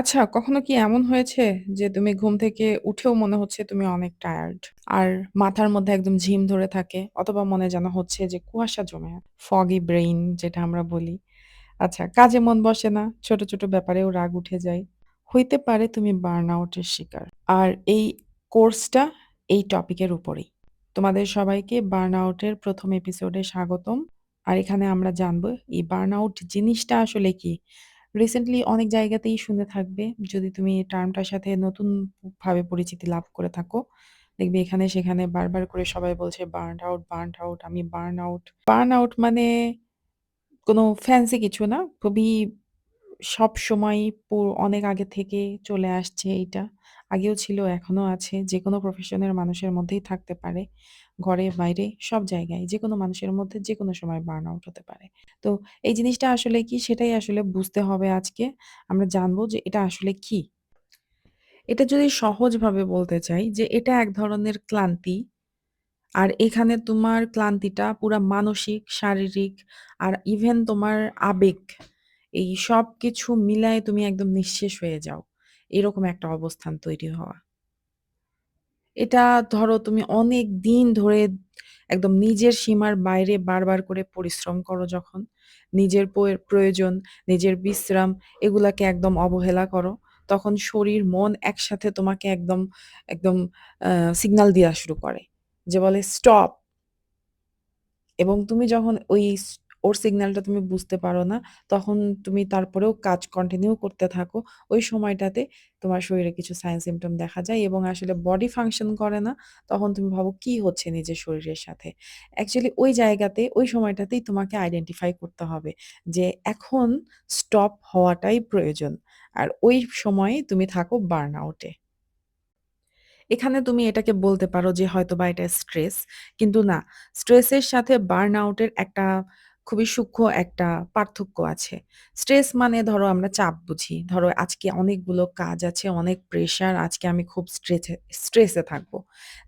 আচ্ছা, কখনো কি এমন হয়েছে যে তুমি ঘুম থেকে উঠেও মনে হচ্ছে তুমি অনেক টায়ার্ড। আর মাথার মধ্যে একদম ঝিম ধরে থাকে অথবা মনে যেন হচ্ছে যে কুয়াশা জমে ফগি ব্রেইন যেটা আমরা বলি। আচ্ছা, কাজে মন বসে না, ছোট, ছোট ব্যাপারেও রাগ উঠে যায়। হইতে পারে তুমি বার্নআউট এর শিকার। আর এই কোর্সটা এই টপিকের উপরেই। তোমাদের সবাইকে বার্নআউট এর ১ম এপিসোডে স্বাগতম। আর এখানে আমরা জানব এই বার্নআউট জিনিসটা আসলে কি? রিসেন্টলি অনেক জায়গাতেই শুনে থাকবে যদি তুমি টার্মটার সাথে নতুন ভাবে পরিচিতি লাভ করে থাকো। দেখবে এখানে সেখানে বারবার করে সবাই বলছে বার্ন আউট, বার্ন আউট, আমি বার্ন আউট। বার্ন আউট মানে কোনো ফ্যান্সি কিছু না। খুবই সবসময়ই পু অনেক আগে থেকে চলে আসছে এইটা। আগেও ছিল, এখনও আছে। যেকোনো প্রফেশনের মানুষের মধ্যেই থাকতে পারে। ঘরে বাইরে সব জায়গায় যেকোনো মানুষের মধ্যে যেকোনো সময় বার্ন আউট হতে পারে। তো এই জিনিসটা আসলে কি সেটাই আসলে বুঝতে হবে আজকে। আমরা জানব যে এটা আসলে কি? এটা যদি সহজভাবে বলতে চাই যে এটা এক ধরনের ক্লান্তি। আর এখানে তোমার ক্লান্তিটা পুরা মানসিক, শারীরিক আর ইভেন তোমার আবেগ এই সবকিছু মিলায়ে তুমি একদম নিঃশেষ হয়ে যাও। এরকম একটা অবস্থান তৈরি হওয়া। এটা ধরো তুমি অনেক দিন ধরে একদম নিজের সীমার বাইরে বারবার করে পরিশ্রম করো যখন, নিজের প্রয়োজন, নিজের বিশ্রাম এগুলাকে একদম অবহেলা করো, তখন শরীর মন একসাথে তোমাকে একদম, একদম সিগনাল দেয়া শুরু করে। যে বলে স্টপ। এবং তুমি যখন ওই ওর সিগন্যালটা তুমি বুঝতে পারো না, তখন তুমি তারপরেও কাজ কন্টিনিউ করতে থাকো। ওই সময়টাতে তোমার শরীরে কিছু সাইন সিম্পটম দেখা যায় এবং আসলে বডি ফাংশন করে না। তখন তুমি ভাবো কি হচ্ছে নিজের শরীরের সাথে। অ্যাকচুয়ালি ওই জায়গাতে ওই সময়টাতেই তোমাকে আইডেন্টিফাই করতে হবে যে এখন স্টপ হওয়াটাই প্রয়োজন। আর ওই সময়ে তুমি থাকো বার্ন আউটে এখানে তুমি এটাকে বলতে পারো যে হয়তো বা এটা স্ট্রেস। কিন্তু না, স্ট্রেসের সাথে বার্ন আউটের একটা খুবই সূক্ষ্ম একটা পার্থক্য আছে। স্ট্রেস মানে ধরো আমরা চাপ বুঝি। ধরো আজকে অনেকগুলো কাজ আছে, অনেক প্রেশার, আজকে আমি খুব স্ট্রেসে স্ট্রেসে থাকব।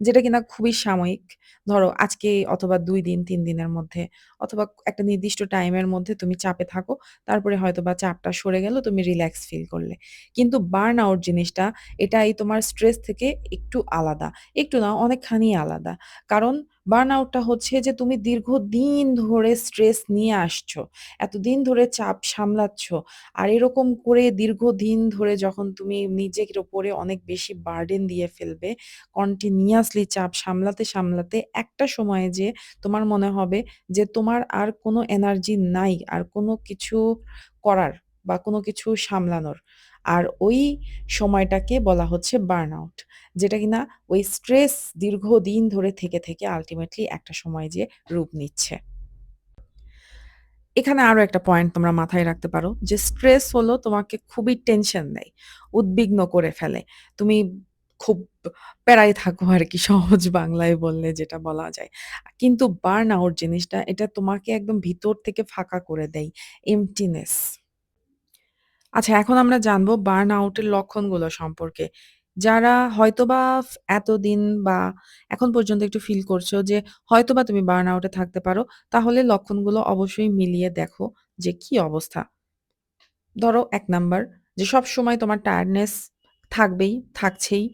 যেটা কিনা খুবই সাময়িক। ধরো আজকে অথবা দুই দিন তিন দিনের মধ্যে অথবা একটা নির্দিষ্ট টাইমের মধ্যে তুমি চাপে থাকো। তারপরে হয়তো বা চাপটা সরে গেল, তুমি রিল্যাক্স ফিল করলে। কিন্তু বার্ন আউট জিনিসটা এটাই তোমার স্ট্রেস থেকে একটু আলাদা। একটু না অনেকখানি আলাদা। কারণ বার্ন আউটটা হচ্ছে যে তুমি দীর্ঘদিন ধরে স্ট্রেস নিয়ে আসছো। এতদিন ধরে চাপ সামলাচ্ছ। আর এরকম করে দীর্ঘদিন ধরে যখন তুমি নিজের ওপরে অনেক বেশি বার্ডেন দিয়ে ফেলবে, কন্টিনিউয়াসলি চাপ সামলাতে, সামলাতে একটা সময়ে যে তোমার মনে হবে যে তোমার আর কোনো এনার্জি নাই, আর কোনো কিছু করার বা কোনো কিছু সামলানোর। আর ওই সময়টাকে বলা হচ্ছে বার্নআউট। যেটা কিনা ওই স্ট্রেস দীর্ঘদিন ধরে থেকে, থেকে আল্টিমেটলি একটা সময় যে রূপ নিচ্ছে। এখানে আরও একটা পয়েন্ট তোমরা মাথায় রাখতে পারো যে স্ট্রেস হলো তোমাকে খুবই টেনশন দেয়, উদ্বিগ্ন করে ফেলে। তুমি খুব প্যারায় থাকো আর কি সহজ বাংলায় বললে যেটা বলা যায়। কিন্তু বার্ন আউট জিনিসটা এটা তোমাকে একদম ভিতর থেকে ফাঁকা করে দেয়। এম্পটিনেস। আচ্ছা এখন আমরা জানব বার্ন আউটের লক্ষণগুলো সম্পর্কে। যারা হয়তোবা এতদিন বা এখন পর্যন্ত একটু ফিল করছ যে হয়তোবা তুমি বার্ন আউট থাকতে পারো, তাহলে লক্ষণগুলো অবশ্যই মিলিয়ে দেখো যে কি অবস্থা। ধরো ১ নাম্বার যে সবসময় তোমার টায়ার্ডনেস থাকবেই, থাকছেই।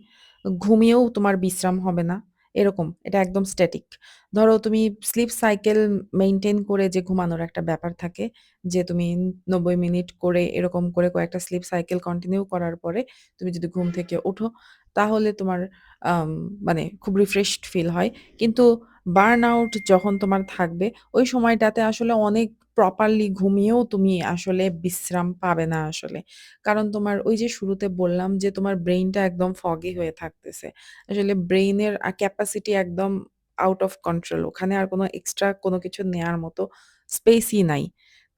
ঘুমিয়েও তোমার বিশ্রাম হবে না। এরকম। এটা একদম স্ট্যাটিক। ধরো তুমি স্লিপ সাইকেল মেনটেন করে যে ঘুমানোর একটা ব্যাপার থাকে, যে তুমি ৯০ মিনিট করে এরকম করে কয়েকটা স্লিপ সাইকেল কন্টিনিউ করার পরে তুমি যদি ঘুম থেকে ওঠো, তাহলে তোমার মানে খুব রিফ্রেশড ফিল হয়। কিন্তু বার্ন আউট যখন তোমার থাকবে, ওই সময়টাতে আসলে অনেক প্রপারলি ঘুমিয়েও তুমি আসলে বিশ্রাম পাবে না আসলে। কারণ তোমার ওই যে শুরুতে বললাম যে তোমার ব্রেইনটা একদম foggy হয়ে থাকতেছে। আসলে ব্রেইনের ক্যাপাসিটি একদম আউট অফ কন্ট্রোল। ওখানে আর কোনো এক্সট্রা কোনো কিছু নেয়ার মতো স্পেসই নাই।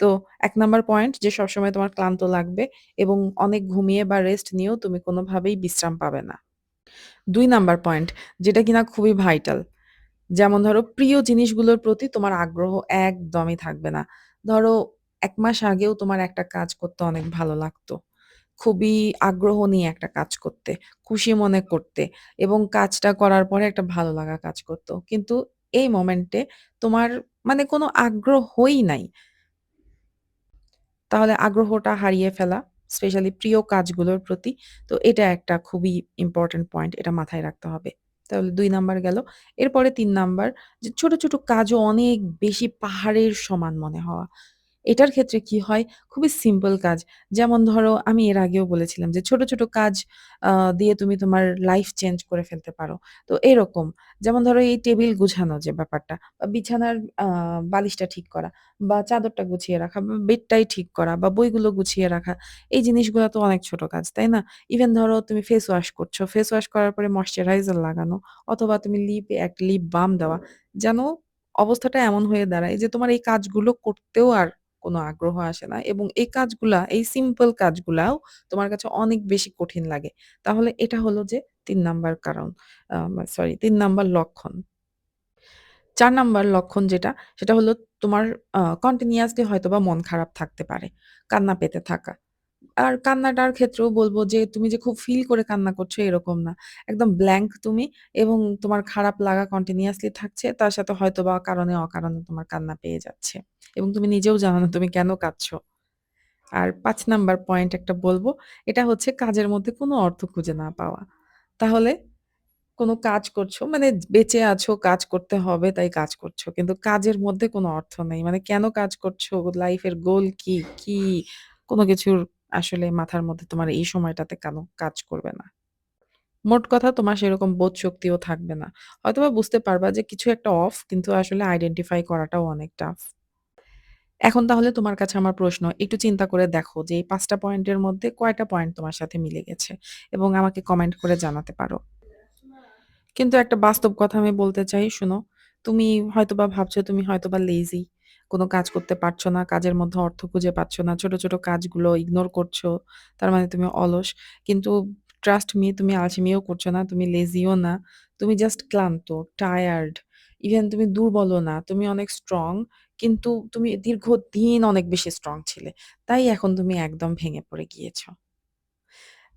তো ১ নাম্বার পয়েন্ট যে সবসময় তোমার ক্লান্ত লাগবে এবং অনেক ঘুমিয়ে বা রেস্ট নিয়েও তুমি কোনোভাবেই বিশ্রাম পাবে না। ২ নাম্বার পয়েন্ট যেটা কিনা খুবই ভাইটাল। যেমন ধরো প্রিয় জিনিসগুলোর প্রতি তোমার আগ্রহ একদমই থাকবে না। ধরো ১ মাস আগেও তোমার একটা কাজ করতে অনেক ভালো লাগতো। খুবই আগ্রহ নিয়ে একটা কাজ করতে, খুশি মনে করতে এবং কাজটা করার পরে একটা ভালো লাগা কাজ করত। কিন্তু এই মোমেন্টে তোমার মানে কোনো আগ্রহই নাই। তাহলে আগ্রহটা হারিয়ে ফেলা স্পেশালি প্রিয় কাজগুলোর প্রতি। তো এটা একটা খুবই ইম্পোর্টেন্ট পয়েন্ট। এটা মাথায় রাখতে হবে। তাহলে দুই নাম্বার গেল। এরপরে তিন নাম্বার যে ছোট, ছোট কাজও অনেক বেশি পাহাড়ের সমান মনে হওয়া। এটার ক্ষেত্রে কি হয়? খুবই সিম্পল কাজ। যেমন ধরো আমি এর আগেও বলেছিলাম যে ছোট, ছোট কাজ দিয়ে তুমি তোমার লাইফ চেঞ্জ করে ফেলতে পারো। তো এরকম যেমন ধরো এই টেবিল গুছানো যে ব্যাপারটা বা বিছানার বালিশটা ঠিক করা বা চাদরটা গুছিয়ে রাখা বা বেডটাই ঠিক করা বা বইগুলো গুছিয়ে রাখা। এই জিনিসগুলো তো অনেক ছোট কাজ, তাই না? ইভেন ধরো তুমি ফেস ওয়াশ করছ। ফেস ওয়াশ করার পরে ময়েশ্চারাইজার লাগানো অথবা তুমি লিপে এক লিপ বাম দেওয়া। যেন অবস্থাটা এমন হয়ে দাঁড়ায় যে তোমার এই কাজগুলো করতেও আর কোনো আগ্রহ আসে না এবং এই কাজগুলা, এই সিম্পল কাজগুলাও তোমার কাছে অনেক বেশি কঠিন লাগে। তাহলে এটা হলো যে তিন নাম্বার কারণ সরি তিন নাম্বার লক্ষণ। চার নাম্বার লক্ষণ যেটা, সেটা হলো তোমার কন্টিনিউয়াসলি হয়তোবা মন খারাপ থাকতে পারে। কান্না পেতে থাকা। আর কান্নাটার ক্ষেত্রেও বলব যে তুমি যে খুব ফিল করে কান্না করছ এরকম না। একদম ব্ল্যাঙ্ক তুমি এবং তোমার খারাপ লাগা কন্টিনিউয়াসলি থাকছে। তার সাথে হয়তোবা কারণে অকারণে তোমার কান্না পেয়ে যাচ্ছে। এবং তুমি নিজেও জানো না তুমি কেন কাঁদছো। আর পাঁচ নাম্বার পয়েন্ট একটা বলব এটা হচ্ছে কাজের মধ্যে কোনো অর্থ খুঁজে না পাওয়া। তাহলে কোনো কাজ করছ মানে বেঁচে আছো, কাজ করতে হবে তাই কাজ করছ। কিন্তু কাজের মধ্যে কোনো অর্থ নেই। মানে কেন কাজ করছ? লাইফের গোল কি? কি? কোনো কিছুর আসলে মাথার মধ্যে তোমার এই সময়টাতে কেন কাজ করবে না। মোট কথা তোমার সেরকম বোধ শক্তিও থাকবে না। হয়তোবা বুঝতে পারবা যে কিছু একটা অফ কিন্তু আসলে আইডেন্টিফাই করাটাও অনেক টাফ। এখন তাহলে তোমার কাছে আমার প্রশ্ন, একটু চিন্তা করে দেখো যে এই ৫ টা পয়েন্টের মধ্যে কয়টা পয়েন্ট তোমার সাথে মিলে গেছে এবং আমাকে কমেন্ট করে জানাতে পারো। কিন্তু একটা বাস্তব কথা আমি বলতে চাই শোনো, তুমি হয়তোবা ভাবছ তুমি হয়তোবা লেজি। কোনো কাজ করতে পারছ না, কাজের মধ্যে অর্থ খুঁজে পাচ্ছ না। ছোট, ছোট কাজগুলো ইগনোর করছ। তার মানে তুমি অলস। কিন্তু ট্রাস্ট মি তুমি আলসেমিও করছ না, তুমি লেজিও না। তুমি জাস্ট ক্লান্ত, টায়ার্ড। ইভেন তুমি দুর্বলও না। তুমি অনেক স্ট্রং। কিন্তু তুমি দীর্ঘদিন অনেক বেশি স্ট্রং ছিলে। তাই এখন তুমি একদম ভেঙে পড়ে গিয়েছো।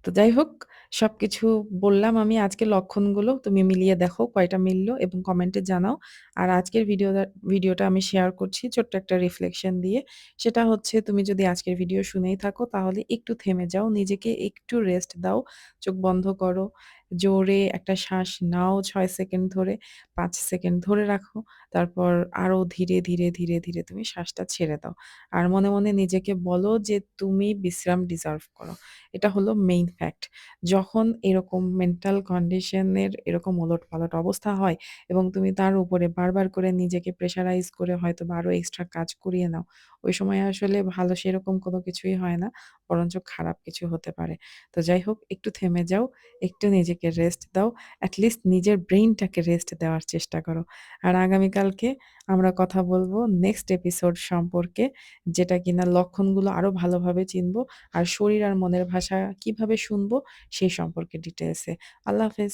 তো যাই হোক, সবকিছু বললাম আমি আজকের লক্ষণগুলো। তুমি মিলিয়ে দেখো কয়টা মিলল এবং কমেন্টে জানাও। আর আজকের ভিডিওটা ভিডিওটা আমি শেয়ার করছি ছোট্ট একটা রিফ্লেকশন দিয়ে। সেটা হচ্ছে তুমি যদি আজকের ভিডিও শুনেই থাকো তাহলে একটু থেমে যাও, নিজেকে একটু রেস্ট দাও, চোখ বন্ধ করো, জোরে একটা শ্বাস নাও ছয় সেকেন্ড ধরে, পাঁচ সেকেন্ড ধরে রাখো। তারপর আরও ধীরে, ধীরে, ধীরে, ধীরে তুমি শ্বাসটা ছেড়ে দাও। আর মনে, মনে নিজেকে বলো যে তুমি বিশ্রাম ডিজার্ভ করো। এটা হলো মেইন ফ্যাক্ট। যখন এরকম মেন্টাল কন্ডিশন এর এরকম ওলটপালট অবস্থা হয় এবং তুমি তার উপরে বারবার করে নিজেকে প্রেশারাইজ করে হয়তোবা আরও এক্সট্রা কাজ করিয়ে নাও। ওই সময় আসলে ভালো সেরকম কোনো কিছুই হয় না। বরঞ্চ খারাপ কিছু হতে পারে। তো যাই হোক একটু থেমে যাও, একটু নিজেকে রেস্ট দাও। এট লিস্ট নিজের ব্রেইনটাকে রেস্ট দেওয়ার চেষ্টা করো। আর আগামীকালকে আমরা কথা বলব নেক্সট এপিসোড সম্পর্কে যেটা কিনা লক্ষণগুলো আরও ভালোভাবে চিনব। আর শরীর আর মনের ভাষা কীভাবে শুনব সেই সম্পর্কে ডিটেলসে। আল্লাহ হাফেজ।